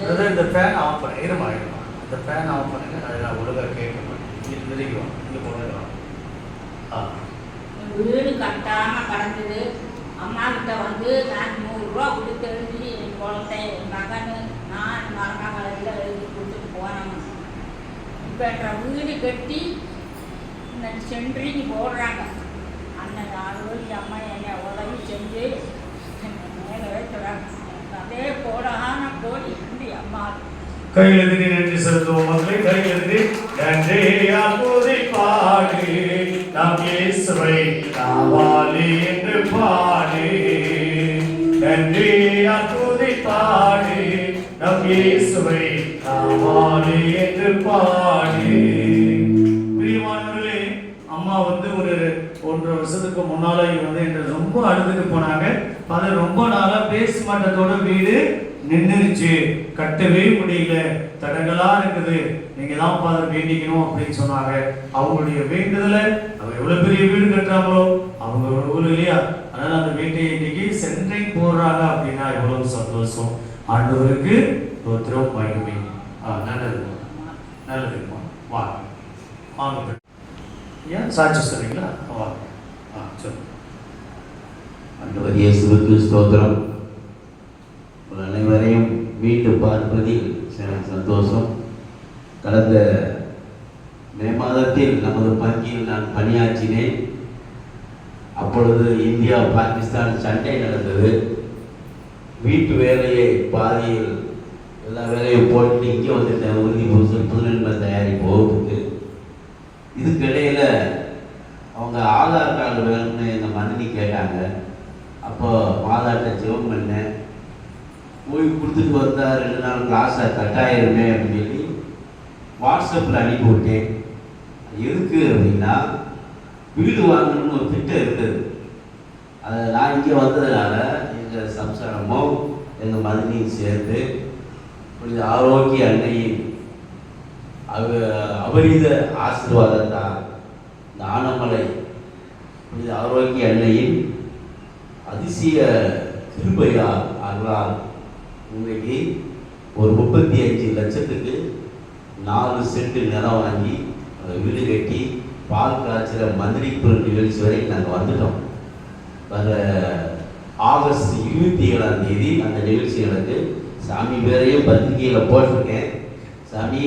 அதாவது இந்த fan of பண்ண இருமா இருமா. இந்த ஃபேன் ஆஃப் பண்ணுங்க. அதை நான் ஒழுங்காக கேட்க மாட்டேன் இங்கே போனதுலாம் ஆ. வீடு கட்டாம கடந்தது அம்மா கிட்ட வந்து நான் நூறுரூவா கொடுத்து எழுதி என் குழந்தை என் மகன் நான் மரணங்களில் எழுதி கொடுத்துட்டு போனோம் இப்போ வீடு கட்டி இந்த சென்ட்ரிங் போடுறாங்க. அந்த நாலு வழி அம்மா என்னை உதவி செஞ்சு மேலே ஏற்றுறாங்க அதே போடான கோடி. இருந்து நன்றி செலுத்துவோம் மக்களை கையில் நன்றி. அப்போதை பாடு நாம் இயேசுவை நாவாலி என்று பாடு. நன்றி அப்போதை பாடு நம் இயேசுவை நாவாலி என்று பாடு. பிரியமானவர்களே அம்மா வந்து ஒரு ஒன்றரை வருஷத்துக்கு முன்னால வந்து என்று ரொம்ப அழுதுட்டு போனாங்க. அது ரொம்ப நாளா பேஸ் மாட்டத்தோட வீடு நின்றுச்சு கட்டவே முடியல. தடங்களா இருக்குது. நீங்க தான் ஃபாதர் வேண்டிக்கணும் அப்படின்னு சொன்னாங்க. அவங்களுடைய வேண்டுதல அவ எவ்வளவு பெரிய வீடு கட்டுறாங்களோ அவங்க ஊர் இல்லையா? அதனால அந்த வீட்டை இன்னைக்கு சென்னை போடுறாங்க அப்படின்னா எவ்வளவு சந்தோஷம். ஆண்டவருக்கு தோத்திரம் மகிமை. ஆ நல்லதுமா நல்லதுமா வாங்க வாங்க. ஏன் சாட்சி சொல்றீங்களா வாங்க ஆண்டவர் இயேசுவுக்கு ஸ்தோத்திரம். அனைவரையும் மீண்டும் பார்ப்பதில் எனக்கு சந்தோஷம். கடந்த மே மாதத்தில் நமது பங்கியில் நான் பணியாற்றினேன். அப்பொழுது இந்தியா பாகிஸ்தான் சண்டை நடந்தது. வீட்டு வேலையை பாதியில் எல்லா வேலையும் போட்டு இங்கே வந்துட்டேன். உறுதி பூசல் புதுநன்மை தயாரிப்பு வகுப்புக்கு. இதுக்கிடையில் அவங்க ஆதார் கார்டு வேணும்னு எங்கள் மனைவி கேட்டாங்க. அப்போ மாதாட்ட ஜெபம் பண்ணேன் போய் கொடுத்துட்டு வந்தா ரெண்டு நாள் கிளாஸை கட்டாயிருமே அப்படின்னு சொல்லி வாட்ஸ்அப்பில் அனுப்பி விட்டேன் எதுக்கு அப்படின்னா வீடு வாங்கணும்னு ஒரு திட்டம் இருக்குது அதை நான் இங்கே வந்ததுனால எங்கள் சம்சாரமும் எங்கள் மதினியும் சேர்ந்து கொஞ்சம் ஆரோக்கிய அன்னையின் அவ அபரித ஆசீர்வாதத்தான் இந்த ஆனமலை கொஞ்சம் ஆரோக்கிய அன்னையின் அதிசய கிருபையால் அருளால் இன்றைக்கு ஒரு முப்பத்தி அஞ்சு லட்சத்துக்கு நாலு சென்ட் நிலம் வாங்கி அதை வீடு கட்டி பால் காய்ச்சல மந்திரிப்புற நிகழ்ச்சி வரை நாங்கள் வந்துட்டோம். வர ஆகஸ்ட் இருபத்தி ஏழாம் தேதி அந்த நிகழ்ச்சி எனக்கு சாமி பேரையும் பத்திரிகையில் போட்டிருக்கேன். சாமி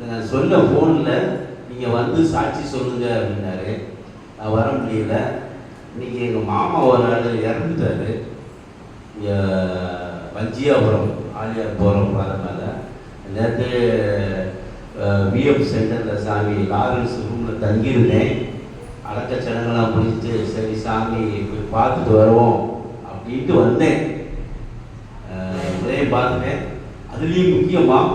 நான் சொன்ன ஃபோனில் நீங்கள் வந்து சாட்சி சொல்லுங்க அப்படின்னாரு. நான் வர முடியல. இன்னைக்கு எங்கள் மாமா ஒரு ஆள் இறந்துட்டார். இங்கே வஞ்சியாபுரம் ஆலியார் போகிறோம் பாதனால நேற்று விஎம் சென்டரில் சாமி லாரன்ஸ் ரூமில் தங்கியிருந்தேன். அடக்க சடங்கெல்லாம் முடிச்சுட்டு சரி சாமி போய் பார்த்துட்டு வருவோம் அப்படின்ட்டு வந்தேன். அஹ் பார்த்தேன் பார்த்துட்டேன் அதுலேயும் முக்கியமாக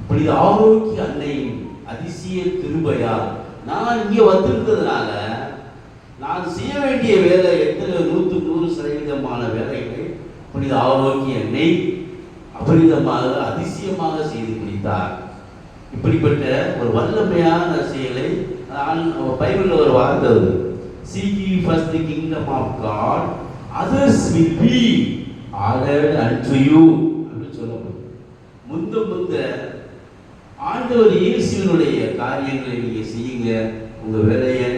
இப்படி ஆரோக்கிய அன்னையின் அதிசய திருபையா நான் இங்கே வந்திருந்ததுனால நான் செய்ய வேண்டிய வேலை எத்தனை நூற்றுக்கு நூறு சதவீதமான வேலைகளை புனித ஆரோக்கிய நெய் அபரிதமாக அதிசயமாக செய்து முடித்தார். இப்படிப்பட்ட ஒரு வல்லமையான செயலை நான் பைபிளில் ஒரு வார்த்தை வருது. Seek ye first the kingdom of God others will be you அப்படின்னு சொல்லப்படும். முந்த முந்த ஆண்டவர் இயேசுவினுடைய காரியங்களை நீங்கள் செய்யுங்க. உங்கள் வேலையை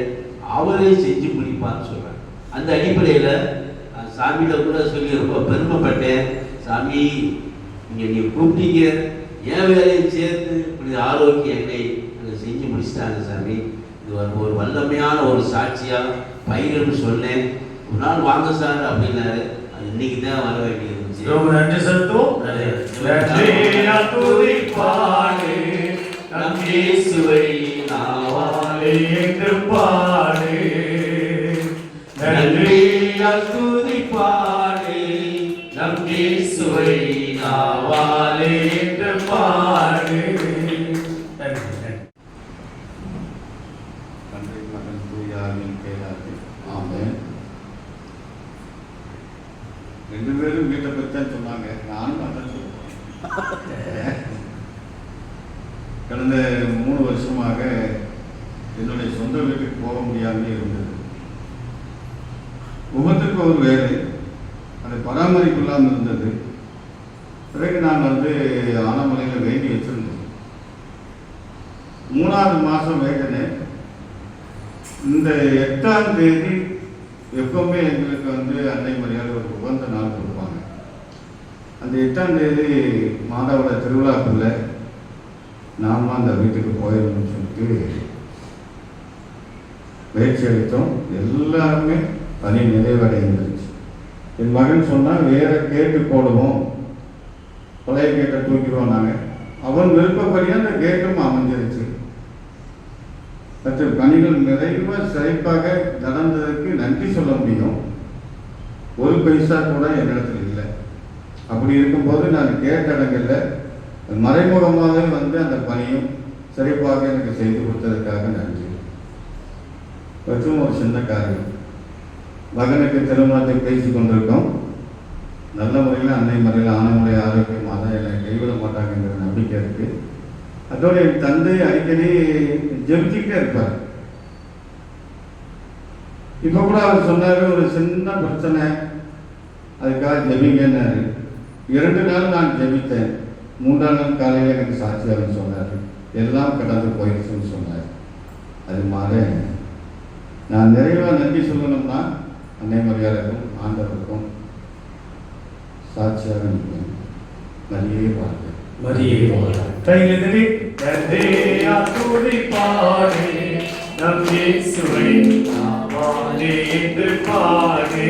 அவரே செஞ்சு முடிப்பான்னு சொல்றேன் அந்த அடிப்படையில் சாமியிட கூட சொல்லி ரொம்ப பெருமைப்பட்டேன். சாமி நீங்க நீங்க கூப்பிட்டீங்க என் வேலையும் சேர்த்து இப்படி ஆரோக்கிய எண்ணெய் அதை செஞ்சு முடிச்சிட்டாங்க சாமி. இது ஒரு வல்லமையான ஒரு சாட்சியா பயிர்னு சொன்னேன். ஒரு நாள் வாங்க சார் அப்படின்னாரு. அது இன்னைக்கு தான் வர வேண்டியது ரொம்ப நன்றி துதிப்பாடு நம் இயேசுவை நாவாலே என்று பாடு. நன்றி துதிப்பாடே நம் இயேசுவை நாவாலே என்று பாடு தந்தை மகன் தூயாவின் பெயராக ஆமென். ரெண்டு பேரும் வீட்டை பற்றி தான் சொன்னாங்க. நானும் அதான் கடந்த மூணு வருஷமாக என்னுடைய சொந்த வீட்டுக்கு போக முடியாமல் இருந்தது. முகத்துக்கு ஒரு வேலை. அதை பராமரிப்பு இல்லாமல் இருந்தது. பிறகு நான் வந்து ஆனமலையில் வேண்டி வச்சுருந்தோம் மூணாவது மாதம் வேண்டினேன் இந்த எட்டாம் தேதி எப்பவுமே எங்களுக்கு வந்து அன்னை மரியாதை ஒரு உகந்த நாள் கொடுப்பாங்க. அந்த எட்டாம் தேதி மாதாவோட திருவிழாக்குள்ள நாம அந்த வீட்டுக்கு போயிடணும்னு சொல்லிட்டு முயற்சி எடுத்தோம். எல்லாருமே பணி நிறைவடைந்துருச்சு என் மகன் சொன்னால் வேற கேட்டு போடுவோம். பழைய கேட்டை தூக்கிடுவோம் நாங்கள் அவன் விருப்பப்படியே அந்த கேட்டும் அமைஞ்சிருச்சு. மற்ற பணிகள் நிறைவாக சிறப்பாக நடந்ததற்கு நன்றி சொல்ல முடியும். ஒரு பைசா கூட என்னிடத்தில் இல்லை. அப்படி இருக்கும்போது நான் கேட்ட இடங்களில் மறைமுகமாக வந்து அந்த பணியும் சிறப்பாக எனக்கு செய்து கொடுத்ததுக்காக நன்றி. மற்றும் ஒரு சின்ன காரியம். மகனுக்கு திருமணத்தை பேசி கொண்டிருக்கோம். நல்ல முறையில் அன்னை முறையில் ஆனமுறை ஆரோக்கியமாக தான் என்னை கைவிட மாட்டாங்கன்ற நம்பிக்கை இருக்கு. அதோட என் தந்தை அடிக்கடி ஜெபிச்சுக்கிட்டே இருப்பார். இப்போ கூட அவர் சொன்னாரு ஒரு சின்ன பிரச்சனை அதுக்காக ஜெபிங்கன்னாரு. இரண்டு நாள் நான் ஜெபித்தேன். மூன்றாம் நாள் காலையில் எனக்கு சாட்சியாக சொன்னார். எல்லாம் கடந்து போயிடுச்சுன்னு சொன்னார். அது மாதிரி நான் நிறைவாக நன்றி சொல்லணும்னா அன்னை மரியாதைக்கும் ஆண்டவருக்கும் சாட்சியாக நிற்பேன் மரியே வாழ்க்கை மரியே கையிலே தந்தையா துதிப்பாரே நம் இயேசுவை நாமானே என்று பாரே